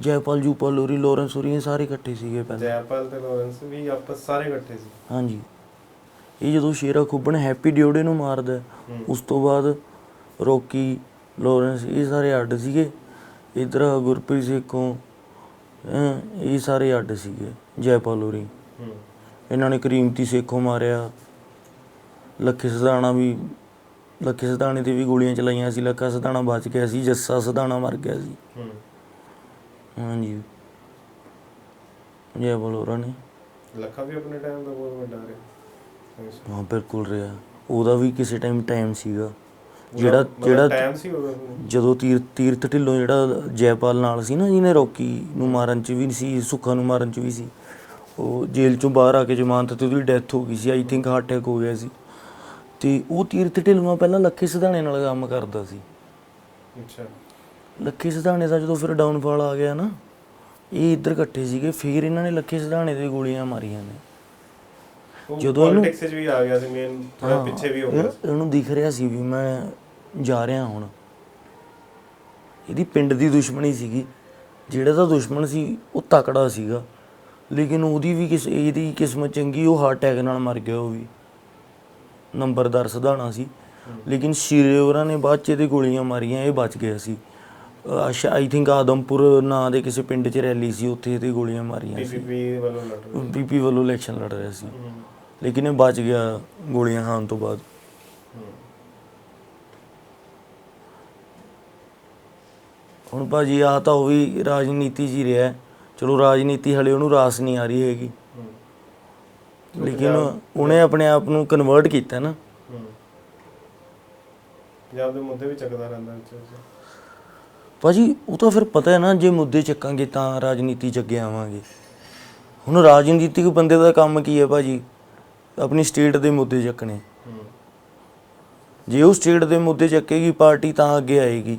ਜੈਪਾਲ ਜੂਪਾਲ ਲੋਰੀ ਲੋਰੈਂਸ ਹੋਰੀ ਇਹ ਸਾਰੇ ਇਕੱਠੇ ਸੀਗੇ ਪਹਿਲਾਂ। ਜੈਪਾਲ ਤੇ ਲਾਰੈਂਸ ਵੀ ਆਪਸ ਸਾਰੇ ਇਕੱਠੇ ਸੀ। ਹਾਂਜੀ। ਇਹ ਜਦੋਂ ਸ਼ੇਰਾ ਖੁੱਬਣ ਹੈਪੀ ਡਿਓਡੇ ਨੂੰ ਮਾਰਦਾ ਹੈ, ਹੂੰ। ਉਸ ਤੋਂ ਬਾਅਦ ਰੋਕੀ ਲੋਰੈਂਸ ਇਹ ਸਾਰੇ ਅੱਡ ਸੀਗੇ। ਇਧਰ ਗੁਰਪ੍ਰੀਤ ਸੇਖੋਂ ਅਹ ਇਹ ਸਾਰੇ ਅੱਡ ਸੀਗੇ ਜੈਪਾਲ ਹੋਰੀ। ਹੂੰ। ਇਹਨਾਂ ਨੇ ਕਰੀਮਤੀ ਸੇਖੋਂ ਮਾਰਿਆ। ਲੱਖੇ ਸਦਾਣਾ ਵੀ ਲੱਖੇ ਸਦਾਣੇ ਤੇ ਵੀ ਗੋਲੀਆਂ ਚਲਾਈਆਂ ਸੀ ਲੱਖਾ ਸਦਾਣਾ ਬਚ ਗਿਆ ਸੀ ਜੱਸਾ ਸਦਾਣਾ ਮਰ ਗਿਆ ਸੀ। ਹੂੰ। ਹਾਂਜੀ ਜੈਪਾਲ ਹੋਰਾਂ ਨੇ ਲੱਖਾ ਵੀ ਆਪਣੇ ਟਾਈਮ ਦਾ ਬਹੁਤ ਵੱਡਾ ਰਿਹਾ। ਹਾਂ ਬਿਲਕੁਲ ਰਿਹਾ। ਉਹਦਾ ਵੀ ਕਿਸੇ ਟਾਈਮ ਟਾਈਮ ਸੀਗਾ। ਜਿਹੜਾ ਜਿਹੜਾ ਟਾਈਮ ਸੀ ਉਹਦਾ ਜਦੋਂ ਤੀਰ ਤੀਰਥ ਢਿੱਲੋਂ ਜਿਹੜਾ ਜੈਪਾਲ ਨਾਲ ਸੀ ਨਾ ਜਿਹਨੇ ਰੋਕੀ ਨੂੰ ਮਾਰਨ ਚ ਵੀ ਸੀ ਸੁੱਖਾ ਨੂੰ ਮਾਰਨ ਚ ਵੀ ਸੀ ਉਹ ਜੇਲ੍ਹ ਚੋਂ ਬਾਹਰ ਆ ਕੇ ਜ਼ਮਾਨਤ ਤੇ ਉਹਦੀ ਡੈਥ ਹੋ ਗਈ ਸੀ। ਆਈ ਥਿੰਕ ਹਾਰਟ ਅਟੈਕ ਹੋ ਗਿਆ ਸੀ। ਤੇ ਉਹ ਤੀਰਥ ਢਿੱਲੋਂ ਪਹਿਲਾਂ ਲੱਖੇ ਸਿਧਾਣੇ ਨਾਲ ਕੰਮ ਕਰਦਾ ਸੀ। ਅੱਛਾ। ਲੱਖੇ ਸਿਧਾਣੇ ਦਾ ਜਦੋਂ ਫਿਰ ਡਾਊਨਫਾਲ ਆ ਗਿਆ ਨਾ ਇਹ ਇੱਧਰ ਇਕੱਠੇ ਸੀਗੇ ਫਿਰ ਇਹਨਾਂ ਨੇ ਲੱਖੇ ਸਿਧਾਣੇ ਦੇ ਗੋਲੀਆਂ ਮਾਰੀਆਂ ਨੇ। ਜਦੋਂ ਇਹਨੂੰ- ਪੋਲਿਟਿਕਸ 'ਚ ਵੀ ਆ ਗਿਆ ਸੀ ਮੇਨ ਥੋੜਾ ਪਿੱਛੇ ਵੀ ਹੋ ਗਿਆ। ਇਹਨੂੰ ਦਿਖ ਰਿਹਾ ਸੀ ਵੀ ਮੈਂ ਜਾ ਰਿਹਾ ਹੁਣ। ਇਹਦੀ ਪਿੰਡ ਦੀ ਦੁਸ਼ਮਣੀ ਸੀਗੀ। ਜਿਹੜਾ ਤਾਂ ਦੁਸ਼ਮਣ ਸੀ ਉਹ ਤਕੜਾ ਸੀਗਾ। ਲੇਕਿਨ ਉਹਦੀ ਵੀ ਕਿਸ ਇਹਦੀ ਕਿਸਮਤ ਚੰਗੀ ਉਹ ਹਾਰਟ ਅਟੈਕ ਨਾਲ ਮਰ ਗਿਆ ਉਹ ਵੀ। ਨੰਬਰਦਾਰ ਸਧਾਣਾ ਸੀ। ਲੇਕਿਨ ਸ਼ੀਰੇ ਹੋਰਾਂ ਨੇ ਬਾਅਦ ਚ ਇਹਦੇ ਗੋਲੀਆਂ ਮਾਰੀਆਂ ਇਹ ਬਚ ਗਿਆ ਸੀ। ਆਈ ਥਿੰਕ ਆਦਮਪੁਰ ਨਾਂ ਦੇ ਕਿਸੇ ਪਿੰਡ 'ਚ ਰੈਲੀ ਸੀ ਉੱਥੇ ਇਹਦੇ ਗੋਲੀਆਂ ਮਾਰੀਆਂ ਸੀ। ਪੀਪੀਪੀ ਵੱਲੋਂ ਲੜ ਰਹੇ ਬੀਪੀ ਵੱਲੋਂ ਇਲੈਕਸ਼ਨ ਲੜ ਰਿਹਾ ਸੀ। ਲੇਕਿਨ ਇਹ ਬਚ ਗਿਆ ਗੋਲੀਆਂ ਖਾਣ ਤੋਂ ਬਾਅਦ। ਹੁਣ ਭਾਜੀ ਆ ਤਾਂ ਉਹ ਵੀ ਰਾਜਨੀਤੀ 'ਚ ਹੀ ਰਿਹਾ। ਚਲੋ ਰਾਜਨੀਤੀ ਹਲੇ ਉਹਨੂੰ ਰਾਸ ਨਹੀਂ ਆ ਰਹੀ ਹੈਗੀ। ਲੇਕਿਨ ਉਹਨੇ ਆਪਣੇ ਆਪ ਨੂੰ ਕਨਵਰਟ ਕੀਤਾ ਨਾ। ਪੰਜਾਬ ਦੇ ਮੁੱਦੇ ਵੀ ਚੱਕਦਾ ਰਹਿੰਦਾ ਵਿੱਚ। ਭਾਜੀ ਉਹ ਤਾਂ ਫਿਰ ਪਤਾ ਹੈ ਨਾ ਜੇ ਮੁੱਦੇ ਚੱਕਾਂਗੇ ਤਾਂ ਰਾਜਨੀਤੀ 'ਚ ਅੱਗੇ ਆਵਾਂਗੇ। ਹੁਣ ਰਾਜਨੀਤਿਕ ਬੰਦੇ ਦਾ ਕੰਮ ਕੀ ਹੈ ਭਾਜੀ? ਆਪਣੀ ਸਟੇਟ ਦੇ ਮੁੱਦੇ ਚੱਕਣੇ। ਜੇ ਉਹ ਸਟੇਟ ਦੇ ਮੁੱਦੇ ਚੱਕੇਗੀ ਪਾਰਟੀ ਤਾਂ ਅੱਗੇ ਆਏਗੀ।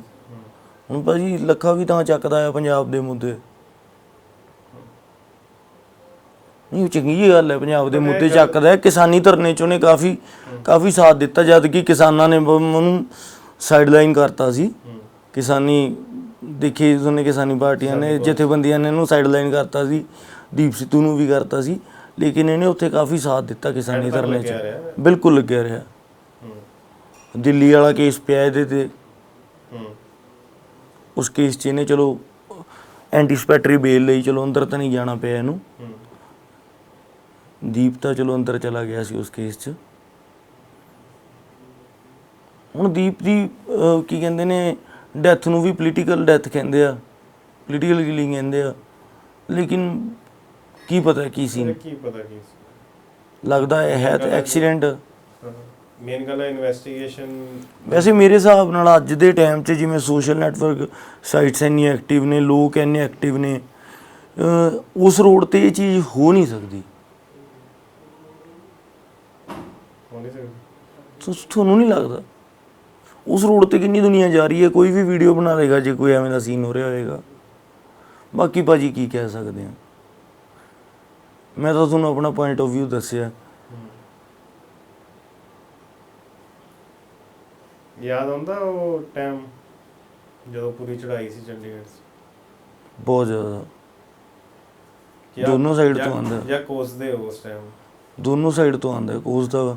ਹੁਣ ਭਾਜੀ ਲੱਖਾ ਵੀ ਤਾਂ ਚੱਕਦਾ ਆ ਪੰਜਾਬ ਦੇ ਮੁੱਦੇ। ਨਹੀਂ ਚੰਗੀ ਗੱਲ ਹੈ ਪੰਜਾਬ ਦੇ ਮੁੱਦੇ ਚੱਕਦਾ ਹੈ। ਕਿਸਾਨੀ ਧਰਨੇ ਚ ਉਹਨੇ ਕਾਫੀ ਕਾਫੀ ਸਾਥ ਦਿੱਤਾ ਜਦ ਕਿ ਕਿਸਾਨਾਂ ਨੇ ਉਹਨੂੰ ਸਾਈਡਲਾਈਨ ਕਰਤਾ ਸੀ। ਕਿਸਾਨੀ ਦੇਖੀ ਉਹਨੇ ਕਿਸਾਨੀ ਪਾਰਟੀਆਂ ਨੇ ਜਥੇਬੰਦੀਆਂ ਨੇ ਇਹਨੂੰ ਸਾਈਡਲਾਈਨ ਕਰਤਾ ਸੀ ਦੀਪ ਸਿੱਧੂ ਨੂੰ ਵੀ ਕਰਤਾ ਸੀ ਲੇਕਿਨ ਇਹਨੇ ਉੱਥੇ ਕਾਫੀ ਸਾਥ ਦਿੱਤਾ ਕਿਸਾਨੀ ਧਰਨੇ ਚ। ਬਿਲਕੁਲ ਲੱਗਿਆ ਰਿਹਾ। ਹੂੰ। ਦਿੱਲੀ ਵਾਲਾ ਕੇਸ ਪਿਆ ਇਹਦੇ ਤੇ। ਹੂੰ। ਉਸ ਕੇਸ 'ਚ ਇਹਨੇ ਚਲੋ ਐਂਟੀਸਪੈਕਟਰੀ ਬੇਲ ਲਈ ਚਲੋ ਅੰਦਰ ਤਾਂ ਨਹੀਂ ਜਾਣਾ ਪਿਆ ਇਹਨੂੰ। ਹੂੰ। ਦੀਪ ਤਾਂ ਚਲੋ ਅੰਦਰ ਚਲਾ ਗਿਆ ਸੀ ਉਸ ਕੇਸ 'ਚ। ਹੁਣ ਦੀਪ ਦੀ ਕੀ ਕਹਿੰਦੇ ਨੇ ਡੈਥ ਨੂੰ ਵੀ ਪੋਲੀਟੀਕਲ ਡੈਥ ਕਹਿੰਦੇ ਆ ਪੋਲੀਟੀਕਲ ਕਿਲਿੰਗ ਕਹਿੰਦੇ ਆ। ਲੇਕਿਨ ਕੀ ਪਤਾ ਕੀ ਸੀ? ਕੀ ਪਤਾ ਕੀ ਸੀ? ਲੱਗਦਾ ਹੈ ਹੈ ਤਾਂ ਐਕਸੀਡੈਂਟ ਮੇਨ ਗੱਲ ਹੈ ਇਨਵੈਸਟੀਗੇਸ਼ਨ ਵੈਸੇ ਮੇਰੇ ਹਿਸਾਬ ਨਾਲ ਅੱਜ ਦੇ ਟਾਈਮ 'ਚ ਜਿਵੇਂ ਸੋਸ਼ਲ ਨੈਟਵਰਕ ਸਾਈਟਸ ਇੰਨੀ ਐਕਟਿਵ ਨੇ ਲੋਕ ਇੰਨੇ ਐਕਟਿਵ ਨੇ ਉਸ ਰੋਡ ਤੇ ਇਹ ਚੀਜ਼ ਹੋ ਨਹੀਂ ਸਕਦੀ। ਹੋ ਨਹੀਂ ਸਕਦੀ। ਤੁਹਾਨੂੰ ਨਹੀਂ ਲੱਗਦਾ? ਉਸ ਰੋਡ ਤੇ ਕਿੰਨੀ ਦੁਨੀਆ ਜਾ ਰਹੀ ਹੈ ਕੋਈ ਵੀ ਵੀਡੀਓ ਬਣਾ ਲੇਗਾ ਜੇ ਕੋਈ ਐਵੇਂ ਦਾ ਸੀਨ ਹੋ ਰਿਹਾ ਹੋਏਗਾ। ਬਾਕੀ ਭਾਜੀ ਕੀ ਕਹਿ ਸਕਦੇ ਆ? ਮੈਂ ਤਾਂ ਤੁਹਾਨੂੰ ਆਪਣਾ ਪੁਆਇੰਟ ਆਫ View ਦੱਸਿਆ। ਯਾਦ ਆਉਂਦਾ ਉਹ ਟਾਈਮ ਜਦੋਂ ਪੂਰੀ ਚੜਾਈ ਸੀ ਚੰਡੀਗੜ੍ਹ 'ਚ? ਬਹੁਤ ਜ਼ਿਆਦਾ। ਜਾਂ- ਦੋਨੋਂ side ਜਾਂ- ਤੋਂ ਆਉਂਦਾ। ਜਾਂ ਕੋਸਦੇ ਹੋ ਉਸ ਟਾਈਮ ਦੋਨੋਂ ਸਾਈਡ ਤੋਂ ਆਂਦਾ ਕੋਸ ਦਾ।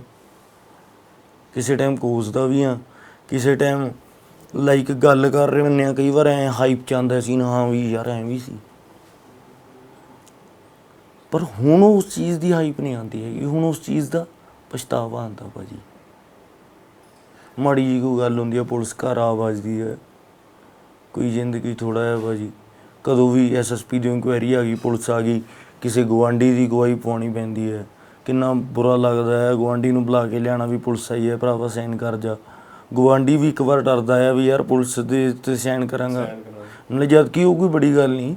ਕਿਸੇ ਟਾਈਮ ਕੋਸ ਦਾ ਵੀ ਆ। ਕਿਸੇ ਟਾਈਮ ਲਾਈਕ ਗੱਲ ਕਰ ਰਹੇ ਹੁੰਦੇ ਆ, ਕਈ ਵਾਰ ਐ ਹਾਈਪ ਚ ਆਂਦਾ ਸੀ ਨਾ, ਹਾਂ ਵੀ ਯਾਰ ਐ ਵੀ ਸੀ। ਪਰ ਹੁਣ ਉਸ ਚੀਜ਼ ਦੀ ਹਾਈਪ ਨਹੀਂ ਆਉਂਦੀ ਹੈਗੀ, ਹੁਣ ਉਸ ਚੀਜ਼ ਦਾ ਪਛਤਾਵਾ ਆਂਦਾ ਭਾਜੀ। ਮਾੜੀ ਜੀ ਕੋਈ ਗੱਲ ਹੁੰਦੀ ਆ, ਪੁਲਿਸ ਘਰ ਆ ਵੱਜਦੀ ਹੈ ਕੋਈ ਜ਼ਿੰਦਗੀ ਥੋੜਾ ਹੈ ਭਾਜੀ। ਕਦੋਂ ਵੀ ਐਸਐਸਪੀ ਦੀ ਇਨਕੁਆਇਰੀ ਆ ਗਈ, ਪੁਲਿਸ ਆ ਗਈ, ਕਿਸੇ ਗਵਾਂਢੀ ਦੀ ਗਵਾਹੀ ਪਾਉਣੀ ਪੈਂਦੀ ਹੈ। ਕਿੰਨਾ ਬੁਰਾ ਲੱਗਦਾ ਹੈ ਗਵਾਂਢੀ ਨੂੰ ਬੁਲਾ ਕੇ ਲਿਆਣਾ ਵੀ ਪੁਲਿਸ ਆਈ ਹੈ, ਭਰਾਵਾ ਸਾਈਨ ਕਰ ਜਾ। ਗਵਾਂਢੀ ਵੀ ਇੱਕ ਵਾਰ ਡਰਦਾ ਹੈ ਵੀ ਯਾਰ ਪੁਲਿਸ ਦੇ ਤੇ ਸਾਈਨ ਕਰਾਂਗਾ। ਨਾਲੇ ਜਦ ਕਿ ਉਹ ਕੋਈ ਬੜੀ ਗੱਲ ਨਹੀਂ।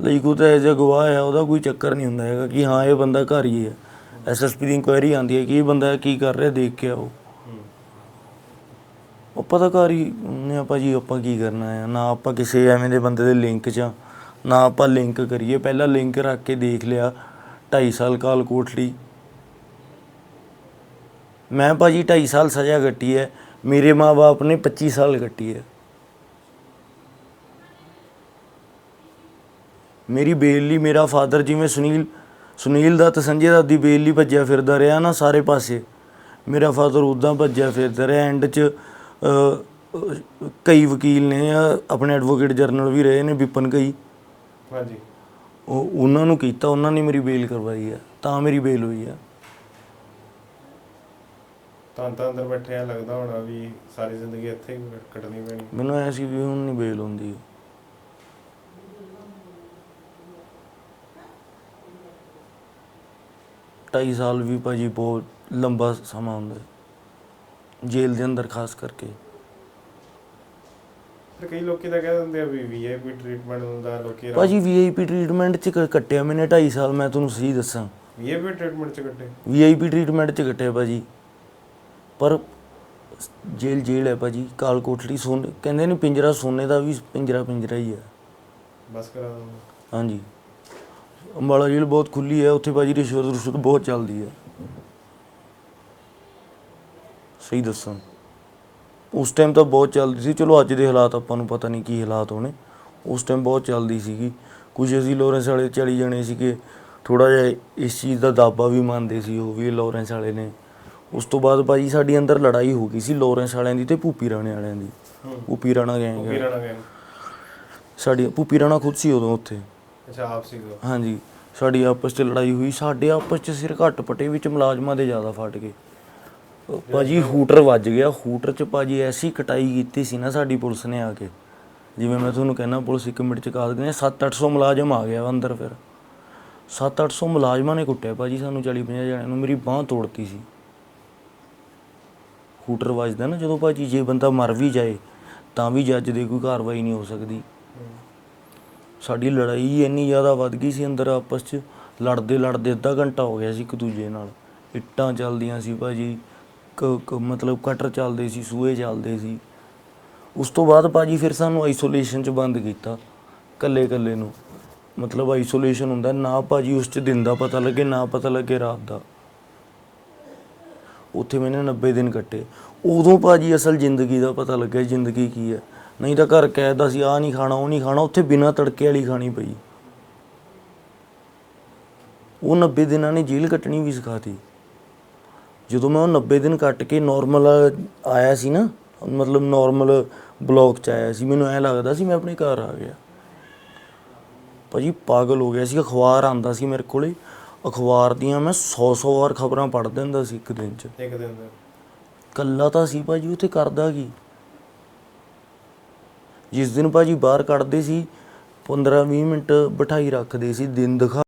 ਲਈ ਕੋ ਤਾਂ ਐਜ ਗਵਾਹ ਹੈ ਉਹਦਾ ਕੋਈ ਚੱਕਰ ਨਹੀਂ ਹੁੰਦਾ ਹੈਗਾ ਕਿ ਹਾਂ ਇਹ ਬੰਦਾ ਘਰ ਹੀ ਹੈ ਐਸਐਸਪੀ ਦੀ ਇਨਕੁਆਇਰੀ ਆਂਦੀ ਹੈ ਕਿ ਇਹ ਬੰਦਾ ਕੀ ਕਰ ਰਿਹਾ ਦੇਖ ਕੇ ਆਓ। ਉਹ ਪਤਾ ਘਰ ਹੀ ਨੇ ਆਪਾਂ ਜੀ ਆਪਾਂ ਕੀ ਕਰਨਾ ਹੈ ਨਾ ਆਪਾਂ ਕਿਸੇ ਐਵੇਂ ਦੇ ਬੰਦੇ ਦੇ ਲਿੰਕ 'ਚ ਆ, ਨਾ ਆਪਾਂ ਲਿੰਕ ਕਰੀਏ। ਪਹਿਲਾਂ ਲਿੰਕ ਰੱਖ ਕੇ ਦੇਖ ਲਿਆ 2.5 ਸਾਲ ਕਾਲ ਕੋਠੜੀ। ਮੈਂ ਭਾਜੀ 2.5 ਸਾਲ ਸਜ਼ਾ ਕੱਟੀ ਹੈ। ਮੇਰੇ ਮਾਪੇ ਨੇ 25 ਸਾਲ ਕੱਟੀ ਹੈ। ਮੇਰੀ ਬੇਲ ਲਈ ਮੇਰਾ ਫਾਦਰ ਜਿਵੇਂ ਸੁਨੀਲ ਸੁਨੀਲ ਦਾ ਤੇ ਸੰਜੇ ਦਾ ਦੀ ਬੇਲ ਲਈ ਭੱਜਿਆ ਫਿਰਦਾ ਰਿਹਾ ਨਾ ਸਾਰੇ ਪਾਸੇ। ਮੇਰਾ ਫਾਦਰ ਉਦਾਂ ਭੱਜਿਆ ਫਿਰਦਾ ਰਿਹਾ ਐਂਡ 'ਚ ਕਈ ਵਕੀਲ ਨੇ ਆਪਣੇ ਐਡਵੋਕੇਟ ਜਨਰਲ ਵੀ ਰਹੇ ਨੇ ਵਿਪਨ ਕਈ। ਹਾਂਜੀ। ਉਹ ਉਹਨਾਂ ਨੂੰ ਕੀਤਾ ਉਹਨਾਂ ਨੇ ਮੇਰੀ ਬੇਲ ਕਰਵਾਈ ਆ ਤਾਂ ਮੇਰੀ ਬੇਲ ਹੋਈ ਆ ਤਾਂ ਤਾਂ ਅੰਦਰ ਬੈਠਿਆ ਲੱਗਦਾ ਹੋਣਾ ਵੀ ਸਾਰੀ ਜ਼ਿੰਦਗੀ ਇੱਥੇ ਹੀ ਕੱਟ- ਕੱਟਣੀ ਪੈਣੀ। ਮੈਨੂੰ ਐ ਸੀ ਵੀ ਹੁਣ ਨਹੀਂ ਬੇਲ ਹੁੰਦੀ ਢਾਈ ਸਾਲ ਵੀ ਭਾਜੀ ਬਹੁਤ ਲੰਬਾ ਸਮਾਂ ਹੁੰਦਾ। ਹੈ ਜੇਲ੍ਹ ਦੇ ਅੰਦਰ ਖਾਸ ਕਰਕੇ। ਤੇ ਕਈ ਲੋਕੀ ਤਾਂ ਕਹਿ ਦਿੰਦੇ ਆ ਵੀ ਵੀਆਈਪੀ ਟ੍ਰੀਟਮੈਂਟ ਹੁੰਦਾ ਲੋਕੀ ਭਾਜੀ ਵੀਆਈਪੀ ਟ੍ਰੀਟਮੈਂਟ ਚ ਕ- ਕੱਟਿਆ ਮੈਨੇ ਢਾਈ ਸਾਲ ਮੈਂ ਤੁਹਾਨੂੰ ਸਹੀ ਦੱਸਾਂ। ਵੀਆਈਪੀ ਟ੍ਰੀਟਮੈਂਟ ਚ ਕੱਟੇ। ਵੀਆਈਪੀ ਟ੍ਰੀਟਮੈਂਟ ਚ ਕੱਟਿਆ ਭਾਜੀ। ਪਰ ਜੇਲ੍ਹ ਜੇਲ੍ਹ ਹੈ ਭਾਜੀ ਕਾਲ ਕੋਠੜੀ ਸੋਨੇ ਕਹਿੰਦੇ ਨੇ ਪਿੰਜਰਾ ਸੋਨੇ ਦਾ ਵੀ ਪਿੰਜਰਾ ਪਿੰਜਰਾ ਹੀ ਹੈ। ਬਸ ਕਰਾ ਦਿੰਦੇ ਹਾਂਜੀ। ਅੰਬਾਲਾ ਜੇਲ੍ਹ ਬਹੁਤ ਖੁੱਲੀ ਹੈ ਉੱਥੇ ਭਾਜੀ ਰਿਸ਼ਵਤ ਰੁਸ਼ਵਤ ਬਹੁਤ ਚੱਲਦੀ ਹੈ। ਸਹੀ ਦੱਸਾਂ। ਉਸ ਟਾਈਮ ਤਾਂ ਬਹੁਤ ਚੱਲਦੀ ਸੀ ਚਲੋ ਅੱਜ ਦੇ ਹਾਲਾਤ ਆਪਾਂ ਨੂੰ ਪਤਾ ਨਹੀਂ ਕੀ ਹਾਲਾਤ ਹੋਣੇ। ਉਸ ਟਾਈਮ ਬਹੁਤ ਚੱਲਦੀ ਸੀਗੀ। ਕੁਝ ਅਸੀਂ ਲੋਰੈਂਸ ਵਾਲੇ ਚਲੀ ਜਾਣੇ ਸੀਗੇ ਥੋੜਾ ਜਿਹਾ ਇਸ ਚੀਜ਼ ਦਾ ਦਾਬਾ ਵੀ ਮੰਨਦੇ ਸੀ ਉਹ ਵੀ ਲੋਰੈਂਸ ਵਾਲੇ ਨੇ। ਉਸ ਤੋਂ ਬਾਅਦ ਭਾਜੀ ਸਾਡੀ ਅੰਦਰ ਲੜਾਈ ਹੋ ਗਈ ਸੀ ਲੋਰੈਂਸ ਵਾਲਿਆਂ ਦੀ ਤੇ ਭੂਪੀ ਰਾਣੇ ਵਾਲਿਆਂ ਦੀ। ਭੂਪੀ ਰਾਣਾ ਉਹ ਵੀ ਰਹਿਣਾ ਗਏ ਸਾਡੀ ਭੂਪੀ ਰਾਣਾ ਖੁਦ ਸੀ ਉਦੋਂ ਉੱਥੇ। ਅੱਛਾ ਆਪ ਸੀ ਦੋ ਹਾਂਜੀ। ਸਾਡੀ ਆਪਸ 'ਚ ਲੜਾਈ ਹੋਈ। ਸਾਡੇ ਆਪਸ 'ਚ ਸਿਰ ਘੱਟ ਪਟੇ ਵਿੱਚ ਮੁਲਾਜ਼ਮਾਂ ਦੇ ਜ਼ਿਆਦਾ ਫਟ ਗਏ। ਭਾਜੀ ਹੂਟਰ ਵੱਜ ਗਿਆ। ਹੂਟਰ 'ਚ ਭਾਜੀ ਐਸੀ ਕਟਾਈ ਕੀਤੀ ਸੀ ਨਾ ਸਾਡੀ ਪੁਲਿਸ ਨੇ ਆ ਕੇ। ਜਿਵੇਂ ਮੈਂ ਤੁਹਾਨੂੰ ਕਹਿੰਦਾ ਪੁਲਿਸ ਇੱਕ ਮਿੰਟ 'ਚ ਕਾਦ ਗਏ 7-800 ਮੁਲਾਜ਼ਮ ਆ ਗਿਆ ਅੰਦਰ ਫਿਰ। 7-800 ਮੁਲਾਜ਼ਮਾਂ ਨੇ ਕੁੱਟਿਆ ਭਾਜੀ। ਸਾਨੂੰ 40-50 ਜਣਿਆਂ ਨੂੰ। ਮੇਰੀ ਬਾਹ ਤੋੜਤੀ ਸੀ। ਹੂਟਰ ਵੱਜਦਾ ਨਾ, ਜਦੋਂ ਭਾਜੀ ਜੇ ਬੰਦਾ ਮਰ ਵੀ ਜਾਏ, ਤਾਂ ਵੀ ਜੱਜ ਦੇ ਕੋਈ ਕਾਰਵਾਈ ਨਹੀਂ ਹੋ ਸਕਦੀ। ਸਾਡੀ ਲੜਾਈ ਇੰਨੀ ਜ਼ਿਆਦਾ ਵੱਧ ਗਈ ਸੀ ਅੰਦਰ ਆਪਸ 'ਚ, ਲੜਦੇ ਲੜਦੇ ਅੱਧਾ ਘੰਟਾ ਹੋ ਗਿਆ ਸੀ ਇੱਕ ਦੂਜੇ ਨਾਲ। ਇੱਟਾਂ ਚੱਲਦੀਆਂ ਸੀ ਭਾਜੀ, ਕ- ਕ- ਮਤਲਬ ਕਟਰ ਚੱਲਦੇ ਸੀ ਸੂਏ ਚੱਲਦੇ ਸੀ। ਉਸ ਤੋਂ ਬਾਅਦ ਭਾਜੀ ਫਿਰ ਸਾਨੂੰ ਆਈਸੋਲੇਸ਼ਨ 'ਚ ਬੰਦ ਕੀਤਾ ਕੱਲੇ ਕੱਲੇ ਨੂੰ। ਮਤਲਬ ਆਈਸੋਲੇਸ਼ਨ ਹੁੰਦਾ, ਨਾ ਭਾਜੀ ਉਸ 'ਚ ਦਿਨ ਦਾ ਪਤਾ ਲੱਗੇ, ਨਾ ਪਤਾ ਲੱਗੇ ਰਾਤ ਦਾ। ਉੱਥੇ ਮੈंने 90 ਦਿਨ ਕੱਟੇ। ਉਦੋਂ ਭਾਜੀ ਅਸਲ ਜ਼ਿੰਦਗੀ ਦਾ ਪਤਾ ਲੱਗਿਆ ਜ਼ਿੰਦਗੀ ਕੀ ਹੈ। ਨਹੀਂ ਤਾਂ ਘਰ ਕਹਿਦਾ ਸੀ ਆ ਨਹੀਂ ਖਾਣਾ, ਉਹ ਨਹੀਂ ਖਾਣਾ, ਉੱਥੇ ਬਿਨਾਂ ਤੜਕੇ ਵਾਲੀ ਖਾਣੀ ਪਈ। ਉਹ 90 ਦਿਨਾਂ ਨੇ ਜੇਲ੍ਹ ਕੱਟਣੀ ਵੀ ਸਿਖਾਤੀ। ਜਦੋਂ ਮੈਂ ਉਹ 90 ਦਿਨ ਕੱਟ ਕੇ ਨਾਰਮਲ ਆਇਆ ਸੀ ਨਾ, ਮਤਲਬ ਨਾਰਮਲ ਬਲੌਕ ਚ ਆਇਆ ਸੀ, ਮੈਨੂੰ ਐ ਲੱਗਦਾ ਸੀ ਮੈਂ ਆਪਣੇ ਘਰ ਆ ਗਿਆ। ਭਾਜੀ ਪਾਗਲ ਹੋ ਗਿਆ ਸੀ ਅਖਬਾਰ ਆਂਦਾ ਸੀ ਮੇਰੇ ਕੋਲੇ ਅਖਬਾਰ ਦੀਆਂ ਮੈਂ 100-100 ਵਾਰ ਖਬਰਾਂ ਪੜ੍ਹ ਦਿੰਦਾ ਸੀ ਇੱਕ ਦਿਨ ਚ। ਇੱਕ ਦਿਨ ਦਾ। ਕੱਲਾ ਤਾਂ ਸੀ ਭਾਜੀ ਉੱਥੇ ਕਰਦਾ ਕੀ? ਜਿਸ ਦਿਨ ਭਾਜੀ ਬਾਹਰ ਕੱਢਦੇ ਸੀ 15-20 ਮਿੰਟ ਬਿਠਾਈ ਰੱਖਦੇ ਸੀ ਦਿਨ ਦਿਖਾ